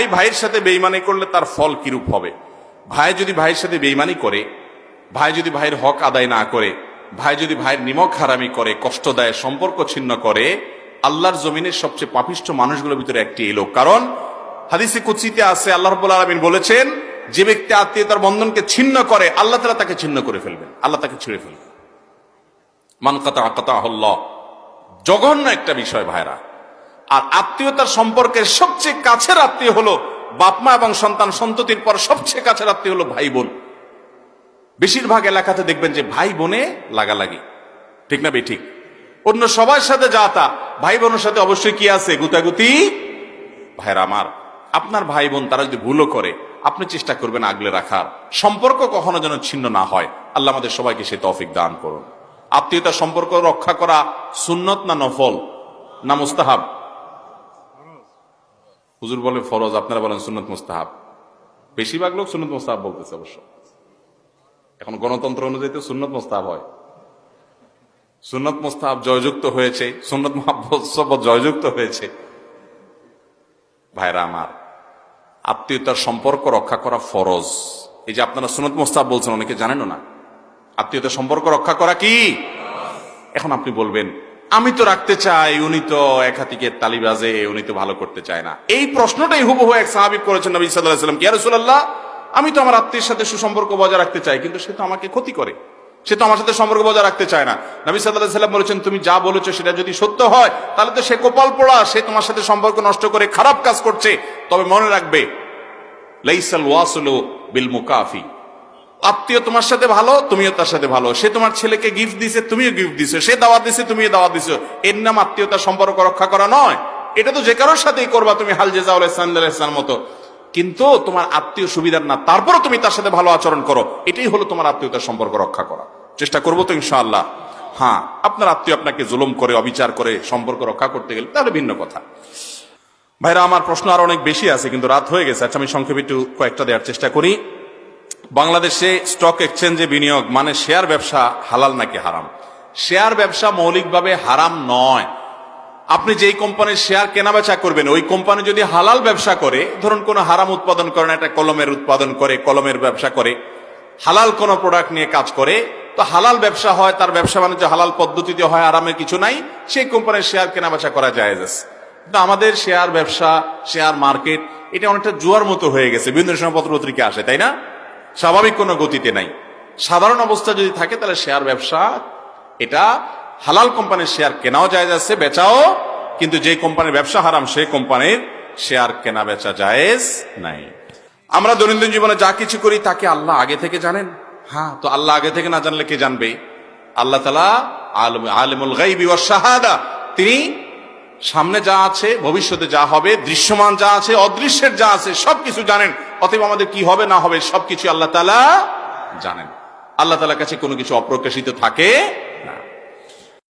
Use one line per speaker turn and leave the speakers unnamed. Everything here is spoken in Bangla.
ভাই ভাইয়ের সাথে বেইমানি করলে তার ফল কিরূপ হবে? ভাই যদি ভাইয়ের সাথে বেইমানি করে, ভাই যদি ভাইয়ের হক আদায় না করে, ভাই যদি ভাইয়ের নিমক হারামি করে, কষ্ট দেয়, সম্পর্ক ছিন্ন করে, আল্লাহর জমিনের সবচেয়ে পাপিষ্ঠ মানুষগুলোর ভিতরে একটি এলো কারণ হাদিসে কুচিতে আছে, আল্লাহ রব্বুল আলমিন বলেছেন, যে ব্যক্তি আত্মীয়তার বন্ধনকে ছিন্ন করে, আল্লাহ তালা তাকে ছিন্ন করে ফেলবেন, আল্লাহ তাকে ছিঁড়ে ফেলবেন। মান কাতা কাতা হল্ল জঘন্য একটা বিষয় ভাইরা। আর আত্মীয়তার সম্পর্কের সবচেয়ে কাছের আত্মীয় হলো বাপমা এবং সন্তান সন্ততির পর সবচেয়ে কাছের আত্মীয় হলো ভাই বোন। বেশিরভাগ এলাকাতে দেখবেন যে ভাই বোনে লাগালাগি। ঠিক না বে ঠিক। অন্য সবার সাথে যা তা। ভাই বোনের সাথে অবশ্যই কি আছে? গুতাগুতি? ভাইরা আমার, আপনার ভাই বোন তারা যদি ভুলও করে, আপনি চেষ্টা করবেন আগলে রাখার। সম্পর্ক কখনো যেন ছিন্ন না হয়। আল্লাহ আমাদের সবাইকে সে তফিক দান করুন। আত্মীয়তার সম্পর্ক রক্ষা করা সুন্নত না নফল? না মুস্তাহাব? হুজুর বলে ফরজ, আপনারা বলেন সুন্নত মুস্তাহাব। বেশিরভাগ লোক সুন্নত মুস্তাহাব বলতেছে অবশ্য। এখন গণতন্ত্র অনুযায়ী তো সুন্নত মুস্তাহাব হয়। সুন্নত মুস্তাহাব জয়যুক্ত হয়েছে, সুন্নত মহাব্বত জয়যুক্ত হয়েছে। ভাইরা আমার, আত্মীয়তার সম্পর্ক রক্ষা করা ফরজ। এই যে আপনারা সুনত মোস্তাব বলছেন, অনেকে জানেনও না। আত্মীয়তার সম্পর্ক রক্ষা করা কি? এখন আপনি বলবেন আমি তো রাখতে চাই, উনি তো এক হাতিকে তালিবাজে উনি তো ভালো করতে চায় না। এই প্রশ্নটাই হুবহু এক সাহাবিক করেছেন নবী সাল্লাহ সাল্লাম কি রসুল্লাহ আমি তো আমার আত্মীয়ের সাথে সুসম্পর্ক বজায় রাখতে চাই, কিন্তু সে তো আমাকে ক্ষতি করে। সে তো আমার সাথে সম্পর্ক বজায় রাখতে চায় না। নবী সাল্লাহ সাল্লাম বলেছেন, তুমি যা বলেছ সেটা যদি সত্য হয়, তাহলে তো সে কোপাল পোড়া, সে তোমার সাথে সম্পর্ক নষ্ট করে খারাপ কাজ করছে। তবে মনে রাখবে, লাইসাল ওয়াসুলু বিল মুকাফি। আত্মীয় তোমার সাথে ভালো, তুমিও তার সাথে ভালো। সে তোমার ছেলেকে গিফট দিছে, তুমিও গিফট দিছো। সে দাওয়াত দিছে, তুমিও দাওয়াত দিছো। এর নাম আত্মীয়তার সম্পর্ক রক্ষা করা নয়। এটা তো যে কারোর সাথেই করবা তুমি, হাল মতো। কিন্তু তোমার আত্মীয় সুবিধার না, তারপরও তুমি তার সাথে ভালো আচরণ করো। এটাই হলো তোমার আত্মীয়তার সম্পর্ক রক্ষা করা। চেষ্টা করব তো ইনশাআল্লাহ। হ্যাঁ আপনার আত্মীয় আপনাকে জুলুম করে, অবিচার করে, সম্পর্ক রক্ষা করতে গেলে, তাহলে ভিন্ন কথা। ভাইরা, আমার প্রশ্ন আর অনেক বেশি আছে, কিন্তু রাত হয়ে গেছে। আচ্ছা আমি সংক্ষেপে একটু কয়েকটা দেওয়ার চেষ্টা করি। বাংলাদেশে স্টক এক্সচেঞ্জে বিনিয়োগ মানে শেয়ার ব্যবসা হালাল নাকি হারাম? শেয়ার ব্যবসা মৌলিকভাবে হারাম নয়। আপনি যেই কোম্পানির শেয়ার কেনা বেচা করবেন, ওই কোম্পানি যদি হালাল ব্যবসা করে, ধরুন কোনো হারাম উৎপাদন করে না, একটা কলমের উৎপাদন করে, কলমের ব্যবসা করে, হালাল কোনো প্রোডাক্ট নিয়ে কাজ করে, তো হালাল ব্যবসা হয়, তার ব্যবসা বাণিজ্য হালাল পদ্ধতিতে হয় আরামে কিছু নাই, সেই কোম্পানির শেয়ার কেনা বেচা করা যায়। কিন্তু আমাদের শেয়ার ব্যবসা শেয়ার মার্কেট এটা অনেকটা জুয়ার মতো হয়ে গেছে, বিভিন্ন সময় পত্র পত্রিকা আসে, তাই না? স্বাভাবিক কোনো গতিতে নাই। সাধারণ অবস্থা যদি থাকে, তাহলে শেয়ার ব্যবসা, এটা হালাল কোম্পানির শেয়ার কেনাও যায় যাচ্ছে বেচাও। কিন্তু যে কোম্পানির ব্যবসা হারাম সেই কোম্পানির শেয়ার কেনা বেচা জায়েজ নাই। আমরা দৈনন্দিন জীবনে যা কিছু করি, তাকে আল্লাহ আগে থেকে জানেন। হ্যাঁ তো আল্লাহ আগে থেকে না জানলে কে জানবে? আল্লাহ তালা আলম, আলিমুল গাইবি ওয়া শাহাদা, তিনি সামনে যা আছে, ভবিষ্যতে যা হবে, দৃশ্যমান যা আছে, অদৃশ্যের যা আছে, সবকিছু জানেন। অতএব আমাদের কি হবে না হবে সবকিছু আল্লাহ তালা জানেন। আল্লাহ তালার কাছে কোনো কিছু অপ্রকাশিত থাকে